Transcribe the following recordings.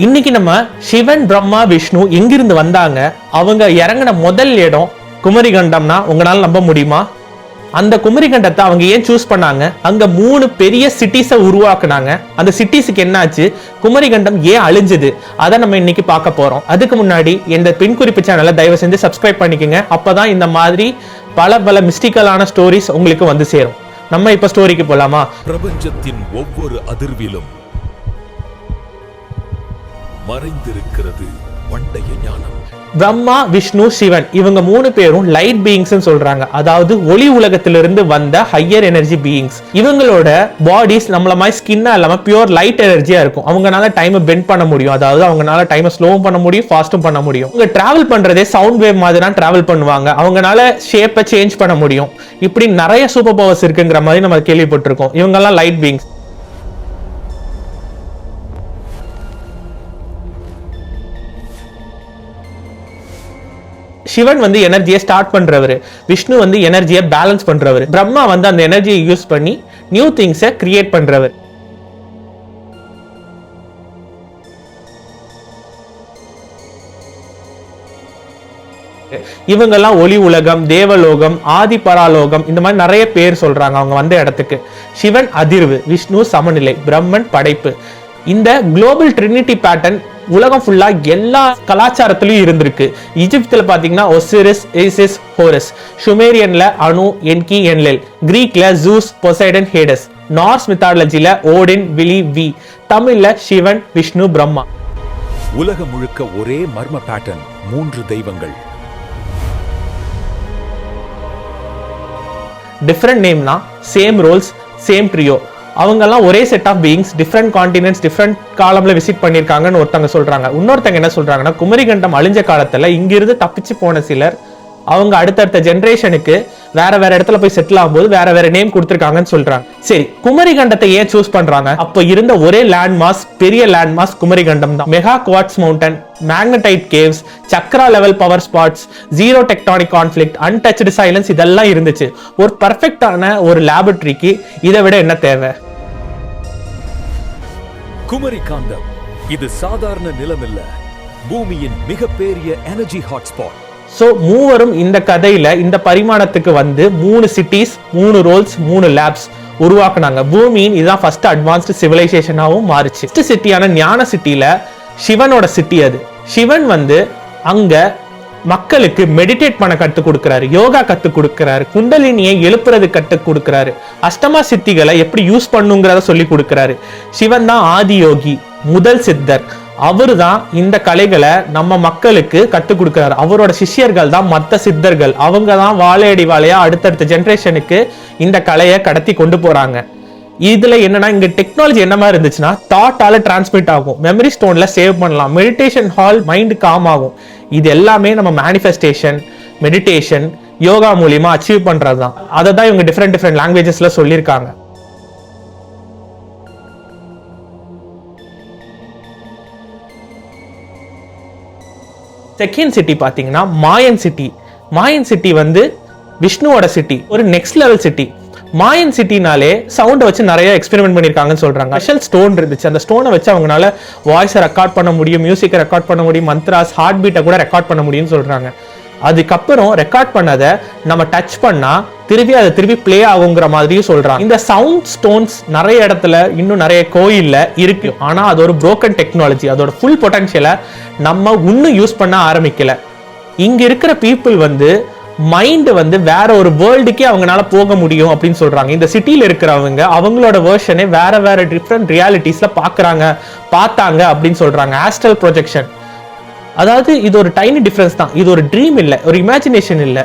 இன்னைக்கு நம்ம சிவன் பிரம்மா விஷ்ணு எங்கிருந்து வந்தாங்க? அவங்க இறங்கின முதல் இடம் குமரிகண்டம்னா உங்களால நம்ப முடியுமா? அந்த குமரிகண்டத்தை அவங்க ஏன் சூஸ் பண்ணாங்க? அங்க மூணு பெரிய சிட்டிஸை உருவாக்குனாங்க. அந்த சிட்டிஸுக்கு என்னாச்சு? குமரிகண்டம் ஏன் அழிஞ்சது? அதை நம்ம இன்னைக்கு பார்க்க போறோம். அதுக்கு முன்னாடி இந்த பின் குறிப்பு சேனலை தயவு செஞ்சு சப்ஸ்கிரைப் பண்ணிக்கோங்க. அப்பதான் இந்த மாதிரி பல பல மிஸ்டிக்கலான ஸ்டோரிஸ் உங்களுக்கு வந்து சேரும். நம்ம இப்ப ஸ்டோரிக்கு போலாமா? பிரபஞ்சத்தின் ஒவ்வொரு அதிர்விலும் மறைந்திருக்கிறது பண்டைய ஞானம். பிரம்மா விஷ்ணு சிவன் இவங்க மூணு பேரும் லைட் பீயிங்ஸ் சொல்றாங்க. அதாவது ஒளி உலகத்திலிருந்து வந்த ஹையர் எனர்ஜி பீயிங்ஸ் இவங்களோட பாடிஸ் நம்மள மாதிரி ஸ்கின்னா இல்லாம பியூர் லைட் எனர்ஜியா இருக்கும். அவங்கனால டைமை பெண்ட் பண்ண முடியும். அதாவது அவங்கனால டைமை ஸ்லோவும் பண்ண முடியும் ஃபாஸ்ட்டும் பண்ண முடியும். இவங்க டிராவல் பண்றதே சவுண்ட் வேவ் மாதிரி தான் டிராவல் பண்ணுவாங்க. அவங்கனால ஷேப்பை சேஞ்ச் பண்ண முடியும். இப்படி நிறைய சூப்பர் பவர்ஸ் இருக்குங்கிற மாதிரி நம்ம கேள்விப்பட்டிருக்கோம். இவங்கெல்லாம் லைட் பீயிங்ஸ் சிவன் வந்து எனர்ஜியை ஸ்டார்ட் பண்றவர். விஷ்ணு வந்து எனர்ஜியை பேலன்ஸ் பண்றவர். பிரம்மா வந்து அந்த எனர்ஜியை யூஸ் பண்ணி நியூ திங்ஸை கிரியேட் பண்றவர். இவங்கெல்லாம் ஒளி உலகம் தேவலோகம் ஆதி பராலோகம் இந்த மாதிரி நிறைய பேர் சொல்றாங்க அவங்க வந்த இடத்துக்கு. சிவன் அதிர்வு விஷ்ணு சமநிலை பிரம்மன் படைப்பு. இந்த குளோபல் ட்ரினிட்டி பேட்டர்ன் உலகம் ஃபுல்லா எல்லா கலாச்சாரத்திலயும் இருந்திருக்கு. ஈஜிப்துல பாத்தீங்கன்னா ஒசிரிஸ் ஏசிஸ் ஹோரஸ் சுமேரியன்ல அணு என்கி என்லெல் கிரீக்ல ஜூஸ் பொசைடன் ஹேடஸ் நார்ஸ் மித்தாலஜில ஓடின் விலி வி தமிழ்ல சிவன் விஷ்ணு பிரம்மா உலகம் முழுக்க ஒரே மர்ம பேட்டர்ன் மூன்று தெய்வங்கள். டிஃப்ரெண்ட் நேம்னா சேம் ரோல்ஸ் சேம் ட்ரியோ அவங்கெல்லாம் ஒரே set of beings different continents different காலம்ல visit பண்ணியிருக்காங்கன்னு ஒருத்தங்க சொல்றாங்க. இன்னொருத்தங்க என்ன சொல்றாங்கன்னா குமரிகண்டம் அழிஞ்ச காலத்துல இங்கிருந்து தப்பிச்சு போன சிலர் அவங்க அடுத்தடுத்த ஜென்ரேஷனுக்கு வேற வேற இடத்துல போய் செட்டில் ஆகும்போது வேற வேற நேம் கொடுத்துருக்காங்கன்னு சொல்றாங்க. சரி குமரிகண்டத்தை ஏன் சூஸ் பண்றாங்க? அப்போ இருந்த ஒரே லேண்ட் பெரிய லேண்ட் குமரிகண்டம் தான். Mega quartz mountain magnetite caves chakra level power spots zero tectonic conflict untouched silence இதெல்லாம் இருந்துச்சு. ஒரு பர்ஃபெக்டான ஒரு லேபரட்டரிக்கு இதை விட என்ன தேவை? குமரி காண்டம் இது சாதாரண நிலமில்ல. பூமியின் மிகப்பெரிய எனர்ஜி ஹாட்ஸ்பாட் ஸோ மூவரும் இந்த கதையில இந்த பரிமாணத்துக்கு வந்து மூணு சிட்டிஸ் மூணு ரோல்ஸ் மூணு லேப்ஸ் உருவாக்குனாங்க. பூமியின் இதுதான் ஃபர்ஸ்ட் அட்வான்ஸ்டு சிவிலைசேஷனாகவும் மாறுச்சு. ஃபர்ஸ்ட் சிட்டியான ஞான சிட்டியில சிவனோட சிட்டி அது. சிவன் வந்து அங்க மக்களுக்கு மெடிடேட் பண்ண கற்றுக் கொடுக்குறாரு யோகா கற்றுக் கொடுக்குறாரு குண்டலினியை எழுப்புறது கற்றுக் கொடுக்குறாரு அஷ்டமா சித்திகளை எப்படி யூஸ் பண்ணுங்கிறத சொல்லி கொடுக்குறாரு. சிவன் தான் ஆதி யோகி முதல் சித்தர். அவரு தான் இந்த கலைகளை நம்ம மக்களுக்கு கற்றுக் கொடுக்குறாரு. அவரோட சிஷ்யர்கள் தான் மற்ற சித்தர்கள். அவங்க தான் வாழையடி வாழையா அடுத்தடுத்த ஜென்ரேஷனுக்கு இந்த கலையை கடத்தி கொண்டு போறாங்க. இதுல என்னன்னா இங்க டெக்னாலஜி என்ன மாதிரி இருந்துச்சுன்னா தாட்டால டிரான்ஸ்மிட் ஆகும். மெமரி ஸ்டோன்ல சேவ் பண்ணலாம். மெடிடேஷன் ஹால் மைண்ட் காம் ஆகும். இது எல்லாமே நம்ம மேனிஃபெஸ்டேஷன் மெடிடேஷன் யோகா மூலியமா அச்சீவ் பண்றது தான் அதை தான் இவங்க டிஃப்ரெண்ட் டிஃப்ரெண்ட் லாங்குவேஜஸ்ல சொல்லியிருக்காங்க. செகண்ட் சிட்டி பார்த்தீங்கன்னா மாயன் சிட்டி மாயன் சிட்டி வந்து விஷ்ணுவோட சிட்டி ஒரு நெக்ஸ்ட் லெவல் சிட்டி மாயன் சிட்டினாலே சவுண்டை வச்சு நிறைய எக்ஸ்பெரிமெண்ட் பண்ணியிருக்காங்கன்னு சொல்கிறாங்க ஸ்பெஷல் ஸ்டோன் இருந்துச்சு. அந்த ஸ்டோனை வச்சு அவங்களால வாய்ஸை ரெக்கார்ட் பண்ண முடியும் மியூசிக்கை ரெக்கார்ட் பண்ண முடியும் மந்த்ராஸ் ஹார்ட் பீட்டை கூட ரெக்கார்ட் பண்ண முடியும்னு சொல்கிறாங்க அதுக்கப்புறம் ரெக்கார்ட் பண்ணதை நம்ம டச் பண்ணால் திருப்பி அதை திருப்பி ப்ளே ஆகுங்கிற மாதிரியும் சொல்கிறாங்க இந்த சவுண்ட் ஸ்டோன்ஸ் நிறைய இடத்துல இன்னும் நிறைய கோயிலில் இருக்கு. ஆனால் அது ஒரு புரோக்கன் டெக்னாலஜி அதோட ஃபுல் பொட்டன்ஷியலை நம்ம இன்னும் யூஸ் பண்ண ஆரம்பிக்கலை. இங்கே இருக்கிற பீப்புள் வந்து மைண்டு வந்து வேற ஒரு வேர்ல்டுக்கே அவங்களால போக முடியும் அப்படின்னு சொல்றாங்க. இந்த சிட்டியில் இருக்கிறவங்க அவங்களோட வேர்ஷனை வேற வேற டிஃப்ரெண்ட் ரியாலிட்டிஸ்ல பாக்குறாங்க பார்த்தாங்க அப்படின்னு சொல்றாங்க. ஆஸ்ட்ரல் ப்ரொஜெக்ஷன் அதாவது இது ஒரு டைனி டிஃப்ரென்ஸ் தான். இது ஒரு ட்ரீம் இல்லை ஒரு இமேஜினேஷன் இல்லை.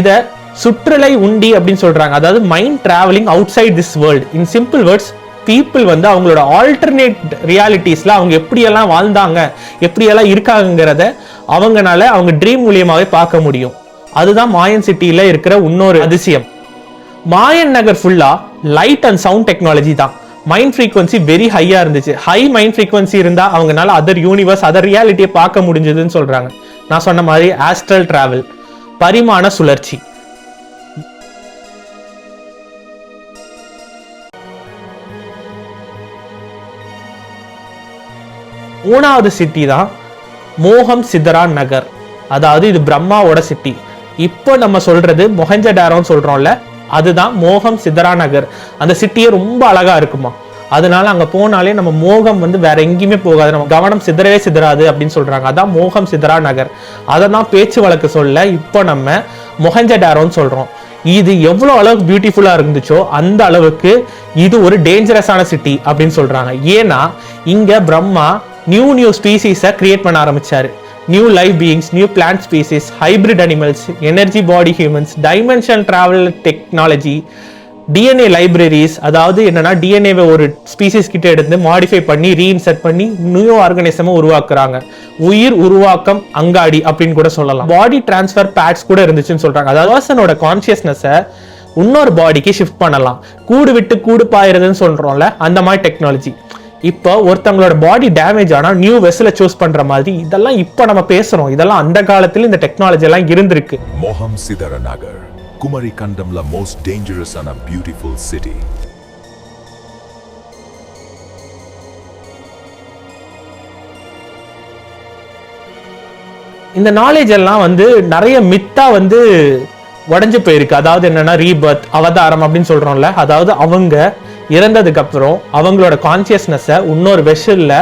இதை சுற்றுலை உண்டி அப்படின்னு சொல்றாங்க. அதாவது mind travelling outside this world in simple words people வந்து அவங்களோட ஆல்டர்னேட் ரியாலிட்டிஸ்ல அவங்க எப்படியெல்லாம் வாழ்ந்தாங்க எப்படியெல்லாம் இருக்காங்கிறத அவங்கனால அவங்க ட்ரீம் மூலியமாகவே பார்க்க முடியும். அதுதான் மாயன் சிட்டியில இருக்கிற இன்னொரு அதிசயம். மாயன் நகர் ஃபுல்லா லைட் அண்ட் சவுண்ட் டெக்னாலஜி தான். மைண்ட் ஃப்ரீக்வன்சி வெரி ஹையா இருந்துச்சு. ஹை மைண்ட் ஃப்ரீக்வன்சி இருந்தா அவங்கனால அதர் யூனிவர்ஸ் அதர் ரியாலிட்டியை பார்க்க முடிஞ்சதுன்னு சொல்றாங்க. நான் சொன்ன மாதிரி ஆஸ்ட்ரல் டிராவல் பரிமாண சுழற்சி. மூணாவது சிட்டி தான் மோகம் சிதரா நகர். அதாவது இது பிரம்மாவோட சிட்டி இப்போ நம்ம சொல்றது மொஹஞ்சடாரோன்னு சொல்றோம்ல அதுதான் மோகம் சிதரா நகர். அந்த சிட்டியே ரொம்ப அழகா இருக்குமா? அதனால அங்க போனாலே நம்ம மோகம் வந்து வேற எங்கேயுமே போகாது. நம்ம கவனம் சிதறவே சிதறாது அப்படின்னு சொல்றாங்க. அதான் மோகம் சிதரா நகர். அதை தான் பேச்சு வழக்கு சொல்ல இப்போ நம்ம மொஹஞ்சடாரோன்னு சொல்றோம். இது எவ்வளோ அளவுக்கு பியூட்டிஃபுல்லாக இருந்துச்சோ அந்த அளவுக்கு இது ஒரு டேஞ்சரஸான சிட்டி அப்படின்னு சொல்றாங்க. ஏன்னா இங்க பிரம்மா நியூ நியூ ஸ்பீசிஸை கிரியேட் பண்ண ஆரம்பிச்சாரு. New life beings new plant species hybrid animals energy body humans dimension travel technology DNA libraries அதாவது என்னன்னா டிஎன்ஏவை ஒரு ஸ்பீசிஸ் கிட்ட எடுத்து மாடிஃபை பண்ணி ரீஇன்சர்ட் பண்ணி நியூ ஆர்கனிசமை உருவாக்குறாங்க. உயிர் உருவாக்கம் அங்காடி அப்படின்னு கூட சொல்லலாம். பாடி டிரான்ஸ்ஃபர் பேட்ஸ் கூட இருந்துச்சுன்னு சொல்றாங்க. அதாவது பர்சனோட கான்சியஸ்னஸை இன்னொரு பாடிக்கு ஷிஃப்ட் பண்ணலாம். கூடு விட்டு கூடு பாயிருதுன்னு சொல்றோம்ல அந்த மாதிரி டெக்னாலஜி இப்போ ஒருத்தவங்களோட பாடி டேமேஜ் ஆனா நியூ வெஸ்ல சூஸ் பண்ற மாதிரி இதெல்லாம் இப்போ நம்ம பேசுறோம். இதெல்லாம் அந்த காலத்துல இந்த டெக்னாலஜி எல்லாம் இருந்திருக்கு. மோகம் சிதற நகர். குமரி கண்டம்ல மோஸ்ட் டேஞ்சரஸ் ஆன பியூட்டிஃபுல் சிட்டி இந்த நாலேஜ் எல்லாம் வந்து நிறைய மித்தா வந்து உடைஞ்சு போயிருக்கு. அதாவது என்னன்னா ரீபர்த் அவதாரம் அப்படின்னு சொல்றோம்ல. அதாவது அவங்க இறந்ததுக்கு அப்புறம் அவங்களோட கான்சியஸ்னஸை இன்னொரு வெஷல்ல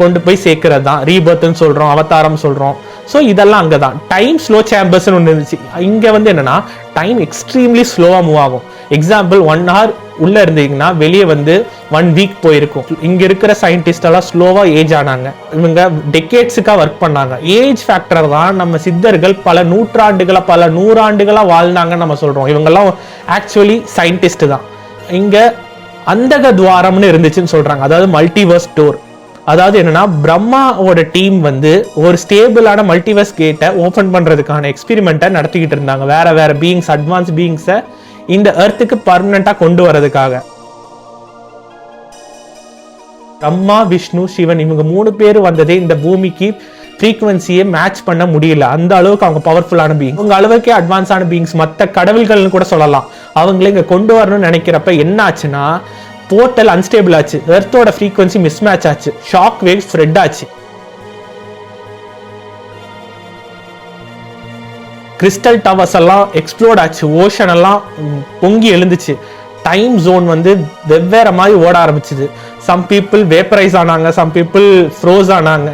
கொண்டு போய் சேர்க்கறது தான் ரீபர்த்னு சொல்றோம் அவதாரம் சொல்றோம். ஸோ இதெல்லாம் அங்கே தான் டைம் ஸ்லோ சேம்பர்ஸ்னு ஒன்று இருந்துச்சு. இங்கே வந்து என்னன்னா டைம் எக்ஸ்ட்ரீம்லி ஸ்லோவாக மூவ் ஆகும். எக்ஸாம்பிள் ஒன் ஹவர் உள்ளே இருந்தீங்கன்னா வெளியே வந்து ஒன் வீக் போயிருக்கும். இங்கே இருக்கிற சயின்டிஸ்ட் எல்லாம் ஏஜ் ஆனாங்க. இவங்க டெக்கேட்ஸுக்காக ஒர்க் பண்ணாங்க. ஏஜ் ஃபேக்டர் தான் நம்ம சித்தர்கள் பல நூற்றாண்டுகளாக பல நூறாண்டுகளாக வாழ்ந்தாங்கன்னு நம்ம சொல்கிறோம் இவங்கெல்லாம் ஆக்சுவலி சயின்டிஸ்ட் தான். இங்கே அந்தக துவாரம்னு இருந்துச்சுன்னு சொல்றாங்க. அதாவது மல்டிவர்ஸ் டோர் அதாவது என்னன்னா பிரம்மாவோட டீம் வந்து ஒரு ஸ்டேபிளான மல்டிவர்ஸ் கேட்டை ஓபன் பண்றதுக்கான எக்ஸ்பெரிமெண்ட்டை நடத்திக்கிட்டு இருந்தாங்க. வேற வேற பீயிங்ஸ் அட்வான்ஸ் பீயிங்ஸை இந்த எர்த்துக்கு பர்மனண்டா கொண்டு வரதுக்காக பிரம்மா விஷ்ணு சிவன் இவங்க மூணு பேர் வந்ததே இந்த பூமிக்கு ஃப்ரீக்குவென்சியை மேட்ச் பண்ண முடியல. அந்த அளவுக்கு அவங்க பவர்ஃபுல்லான பீயிங் உங்க அளவுக்கே அட்வான்ஸான பீயிங்ஸ் மற்ற கடவுள்கள்னு கூட சொல்லலாம். அவங்கள இங்கே கொண்டு வரணும்னு நினைக்கிறப்ப என்ன ஆச்சுன்னா போர்ட்டல் அன்ஸ்டேபிள் ஆச்சு. எர்த்தோட ஃப்ரீக்குவென்சி மிஸ் மேட்ச் ஆச்சு. ஷாக் வேவ் ஸ்ப்ரெட் ஆச்சு. கிறிஸ்டல் டவர்ஸ் எல்லாம் எக்ஸ்ப்ளோர்ட் ஆச்சு. ஓஷன் எல்லாம் பொங்கி எழுந்துச்சு. டைம் ஜோன் வந்து வெவ்வேறு மாதிரி ஓட ஆரம்பிச்சுது. சம் பீப்புள் வேப்பரைஸ் ஆனாங்க. சம் பீப்புள் ஃப்ரோஸ் ஆனாங்க.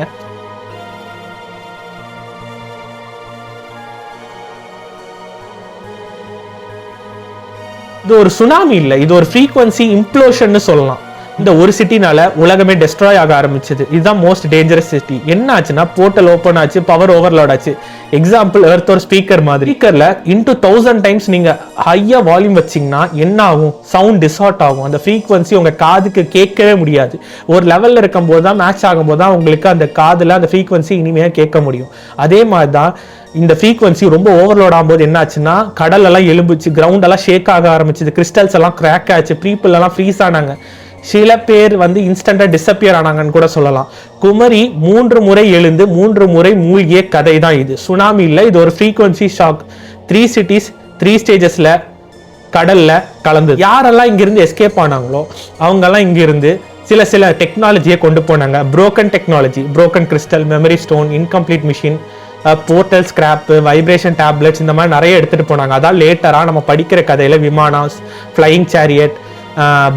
இது ஒரு சுனாமி இல்லை இது ஒரு ஃப்ரீக்வன்சி இம்ப்ளோஷன்னு சொல்லலாம். இந்த ஒரு சிட்டினால உலகமே டெஸ்ட்ராய் ஆக ஆரம்பிச்சது. இதுதான் மோஸ்ட் டேஞ்சரஸ் சிட்டி என்ன ஆச்சுன்னா போர்ட்டல் ஓப்பன் ஆச்சு பவர் ஓவர்லோட் ஆச்சு. எக்ஸாம்பிள் எர்த் ஒரு ஸ்பீக்கர் மாதிரி. ஸ்பீக்கர்ல இன்டூ தௌசண்ட் டைம்ஸ் நீங்க ஹையா வால்யூம் வச்சீங்கன்னா என்ன ஆகும்? சவுண்ட் டிசார்ட் ஆகும். அந்த ஃப்ரீக்வன்சி உங்க காதுக்கு கேட்கவே முடியாது. ஒரு லெவல்ல இருக்கும்போது தான் மேட்ச் ஆகும்போது தான் உங்களுக்கு அந்த காதுல அந்த ஃப்ரீக்வன்சி இனிமையா கேட்க முடியும். அதே மாதிரி தான் இந்த ஃப்ரீக்வன்சி ரொம்ப ஓவர்லோட் ஆகும்போது என்னாச்சுன்னா கடல் எல்லாம் எலும்புச்சு கிரவுண்ட் எல்லாம் ஷேக் ஆக ஆரம்பிச்சது. கிறிஸ்டல்ஸ் எல்லாம் கிராக் ஆச்சு. பீப்புள் எல்லாம் ஃப்ரீஸ் ஆனாங்க. சில பேர் வந்து இன்ஸ்டண்டா டிசப்பியர் ஆனாங்கன்னு கூட சொல்லலாம். குமரி மூன்று முறை எழுந்து மூன்று முறை மூழ்கிய கதை தான் இது. சுனாமி இல்லை இது ஒரு frequency shock three cities three ஸ்டேஜஸில் கடலில் கலந்து யாரெல்லாம் இங்கிருந்து எஸ்கேப் ஆனாங்களோ அவங்கெல்லாம் இங்கிருந்து சில சில டெக்னாலஜியை கொண்டு போனாங்க. Broken technology broken crystal memory stone incomplete machine portal scrap vibration tablets இந்த மாதிரி நிறைய எடுத்துகிட்டு போனாங்க. அதான் லேட்டராக நம்ம படிக்கிற கதையில் விமானாஸ் ஃப்ளையிங் சேரியட்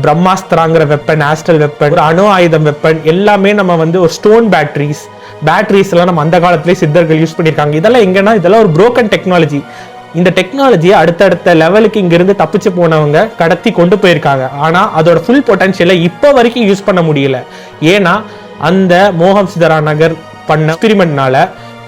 பிரம்மாஸ்திராங்கிற வெப்பன் ஆஸ்ட்ரல் வெப்பன் ஒரு அணு ஆயுதம் வெப்பன் எல்லாமே நம்ம வந்து ஒரு ஸ்டோன் பேட்டரிஸ் பேட்டரிஸ் எல்லாம் நம்ம அந்த காலத்திலே சித்தர்கள் யூஸ் பண்ணியிருக்காங்க. இதெல்லாம் எங்கன்னா இதெல்லாம் ஒரு புரோக்கன் டெக்னாலஜி இந்த டெக்னாலஜியை அடுத்தடுத்த லெவலுக்கு இங்கிருந்து தப்பிச்சு போனவங்க கடத்தி கொண்டு போயிருக்காங்க. ஆனால் அதோட ஃபுல் பொட்டன்ஷியலை இப்போ வரைக்கும் யூஸ் பண்ண முடியல. ஏன்னா அந்த மோகம் சிதரா நகர் பண்ண எக்ஸ்பிரிமெண்ட்னால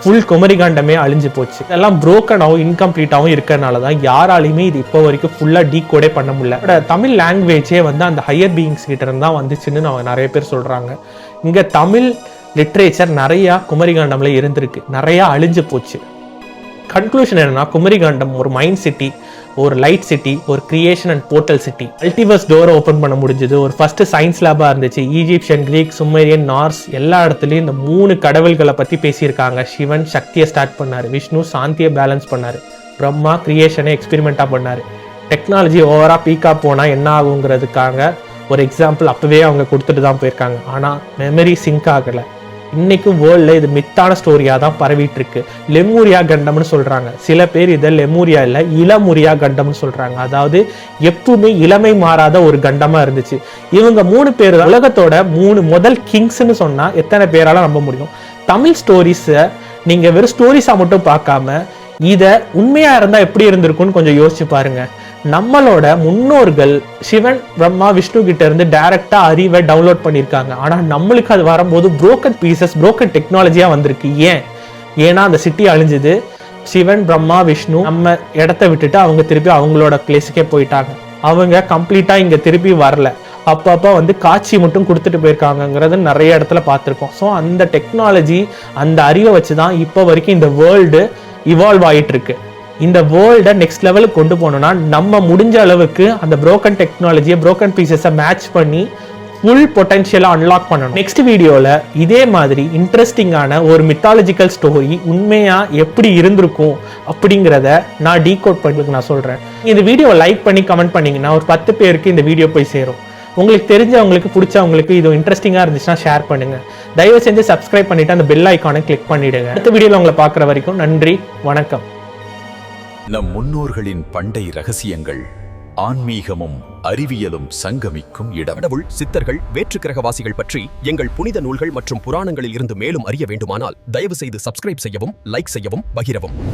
ஃபுல் குமரிகாண்டமே அழிஞ்சு போச்சு. இதெல்லாம் புரோக்கனாகவும் இன்கம்ப்ளீட்டாகவும் இருக்கிறனால தான் யாராலையுமே இது இப்போ வரைக்கும் ஃபுல்லாக டீகோடே பண்ண முடியல. பட் தமிழ் லாங்குவேஜே வந்து அந்த ஹையர் பீயிங்ஸ் கிட்ட இருந்து தான் வந்துச்சுன்னு நம்ம நிறைய பேர் சொல்கிறாங்க இங்கே தமிழ் லிட்ரேச்சர் நிறையா குமரிகாண்டமில் இருந்திருக்கு. நிறையா அழிஞ்சு போச்சு. கன்க்ளூஷன் என்னன்னா குமரிகாண்டம் ஒரு மைண்ட் சிட்டி ஒரு லைட் சிட்டி ஒரு கிரியேஷன் அண்ட் போர்ட்டல் சிட்டி அல்டிவர்ஸ் டோரை ஓப்பன் பண்ண முடிஞ்சது. ஒரு ஃபர்ஸ்ட் சயின்ஸ் லேபாக இருந்துச்சு. ஈஜிப்சியன் கிரீக் சுமேரியன் நார்ஸ் எல்லா இடத்துலையும் இந்த மூணு கடவுள்களை பற்றி பேசியிருக்காங்க. சிவன் சக்தியை ஸ்டார்ட் பண்ணார். விஷ்ணு சாந்தியை பேலன்ஸ் பண்ணார். பிரம்மா கிரியேஷனை எக்ஸ்பெரிமெண்ட்டாக பண்ணார். டெக்னாலஜி ஓவராக பீக்காக போனால் என்ன ஆகுங்கிறதுக்காக ஒரு எக்ஸாம்பிள் அப்போவே அவங்க கொடுத்துட்டு தான் போயிருக்காங்க. ஆனால் மெமரி சிங்க் ஆகலை. இன்னைக்கும் வேர்ல்டில் இது மித்தான ஸ்டோரியாக தான் பரவிட்டு இருக்கு லெமூரியா கண்டம்னு சொல்கிறாங்க சில பேர் இதை லெமூரியா இல்லை இளமுரியா கண்டம்னு சொல்கிறாங்க அதாவது எப்பவுமே இளமை மாறாத ஒரு கண்டமாக இருந்துச்சு. இவங்க மூணு பேர் உலகத்தோட மூணு முதல் கிங்ஸ்னு சொன்னால் எத்தனை பேரால நம்ப முடியும்? தமிழ் ஸ்டோரிஸை நீங்கள் வெறும் ஸ்டோரிஸாக மட்டும் பார்க்காம இதை உண்மையாக இருந்தால் எப்படி இருந்திருக்குன்னு கொஞ்சம் யோசிச்சு பாருங்க. நம்மளோட முன்னோர்கள் சிவன் பிரம்மா விஷ்ணு கிட்ட இருந்து டைரக்டா அறிவை டவுன்லோட் பண்ணியிருக்காங்க. ஆனா நம்மளுக்கு அது வரும்போது புரோக்கன் பீசஸ் புரோக்கன் டெக்னாலஜியா வந்திருக்கு. ஏன்? ஏன்னா அந்த சிட்டி அழிஞ்சுது. சிவன் பிரம்மா விஷ்ணு நம்ம இடத்த விட்டுட்டு அவங்க திருப்பி அவங்களோட பிளேஸுக்கே போயிட்டாங்க. அவங்க கம்ப்ளீட்டா இங்க திருப்பி வரல. அப்பப்போ வந்து காட்சி மட்டும் கொடுத்துட்டு போயிருக்காங்கங்கிறது நிறைய இடத்துல பார்த்துருக்கோம். ஸோ அந்த டெக்னாலஜி அந்த அறிவை வச்சு தான் இப்போ வரைக்கும் இந்த வேர்ல்டு இவால்வ் ஆயிட்டு இருக்கு இந்த வேர்ல்டை நெக்ஸ்ட் லெவலுக்கு கொண்டு போகணும்னா நம்ம முடிஞ்ச அளவுக்கு அந்த ப்ரோக்கன் டெக்னாலஜியை ப்ரோக்கன் பீசஸை மேட்ச் பண்ணி ஃபுல் பொட்டன்ஷியலாக அன்லாக் பண்ணணும். நெக்ஸ்ட் வீடியோவில் இதே மாதிரி இன்ட்ரெஸ்டிங்கான ஒரு மித்தாலஜிக்கல் ஸ்டோரி உண்மையாக எப்படி இருந்திருக்கும் அப்படிங்கிறத நான் டீகோட் பண்ணுறதுக்கு நான் சொல்கிறேன் இந்த வீடியோவை லைக் பண்ணி கமெண்ட் பண்ணிங்கன்னா ஒரு பத்து பேருக்கு இந்த வீடியோ போய் சேரும். உங்களுக்கு தெரிஞ்சவங்களுக்கு பிடிச்சவங்களுக்கு இது இன்ட்ரெஸ்டிங்காக இருந்துச்சுன்னா ஷேர் பண்ணுங்கள் தயவு செஞ்சு சப்ஸ்கிரைப் பண்ணிவிட்டு அந்த பெல் ஐக்கானை கிளிக் பண்ணிவிடுங்க அடுத்த வீடியோவில் உங்களை பார்க்குற வரைக்கும் நன்றி வணக்கம். நம் முன்னோர்களின் பண்டை ரகசியங்கள் ஆன்மீகமும் அறிவியலும் சங்கமிக்கும் இடம். கடவுள் சித்தர்கள் வேற்றுக்கிரகவாசிகள் பற்றி எங்கள் புனித நூல்கள் மற்றும் புராணங்களில் இருந்து மேலும் அறிய வேண்டுமானால் தயவு செய்து சப்ஸ்கிரைப் செய்யவும் லைக் செய்யவும் பகிரவும்.